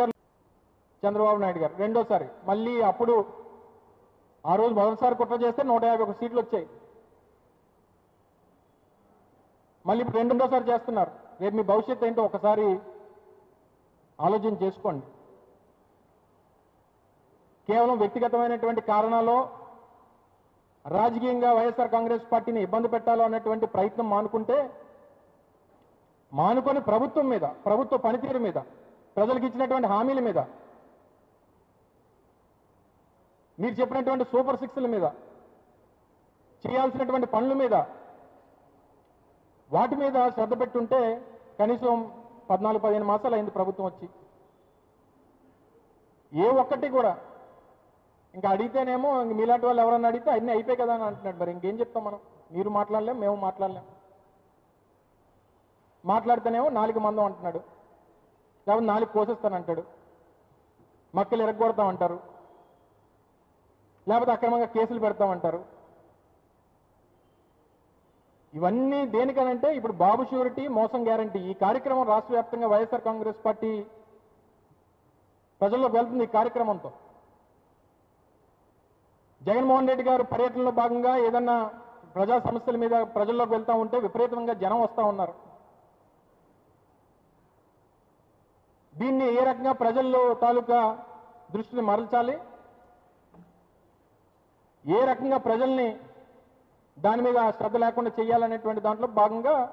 గారు చంద్రబాబు నాయుడు గారు. రెండోసారి మళ్ళీ అప్పుడు ఆ రోజు మొదటిసారి కుట్ర చేస్తే నూట యాభై ఒక సీట్లు వచ్చాయి. మళ్ళీ ఇప్పుడు రెండోసారి చేస్తున్నారు. రేపు మీ భవిష్యత్తు ఏంటో ఒకసారి ఆలోచన చేసుకోండి. కేవలం వ్యక్తిగతమైనటువంటి కారణాలు రాజకీయంగా వైఎస్ఆర్ కాంగ్రెస్ పార్టీని ఇబ్బంది పెట్టాలో అనేటువంటి ప్రయత్నం మానుకుంటే మానుకొని ప్రభుత్వం మీద ప్రభుత్వ పనితీరు మీద ప్రజలకు ఇచ్చినటువంటి హామీల మీద మీరు చెప్పినటువంటి సూపర్ సిక్స్ల మీద చేయాల్సినటువంటి పనుల మీద వాటి మీద శ్రద్ధ పెట్టుంటే కనీసం పద్నాలుగు పదిహేను మాసాలు అయింది ప్రభుత్వం వచ్చి. ఏ ఒక్కటి కూడా ఇంకా అడిగితేనేమో ఇంక మీలాంటి వాళ్ళు ఎవరన్నా అడిగితే అన్నీ అయిపోయి కదా అని అంటున్నాడు. మరి ఇంకేం చెప్తాం మనం? మీరు మాట్లాడలేం మేము మాట్లాడలేం. మాట్లాడితేనేమో నాలుగు మందం అంటున్నాడు. లేకపోతే నాలుగు కోసేస్తానంటాడు. మక్కలు ఎరగొడతామంటారు. లేకపోతే అక్రమంగా కేసులు పెడతామంటారు. ఇవన్నీ దేనికనంటే ఇప్పుడు బాబు షూరిటీ మోసం గ్యారంటీ. ఈ కార్యక్రమం రాష్ట్ర వ్యాప్తంగా వైఎస్ఆర్ కాంగ్రెస్ పార్టీ ప్రజల్లోకి వెళ్తుంది ఈ కార్యక్రమంతో. జగన్మోహన్ రెడ్డి గారు పర్యటనలో భాగంగా ఏదన్నా ప్రజా సమస్యల మీద ప్రజల్లోకి వెళ్తా ఉంటే విపరీతంగా జనం వస్తూ ఉన్నారు. దీన్ని ఏ రకంగా ప్రజల్లో తాలూకా దృష్టిని మరల్చాలి? ఏ రకంగా ప్రజల్ని దాని మీద శ్రద్ధ లేకుండా చేయాలనేటువంటి దాంట్లో భాగంగా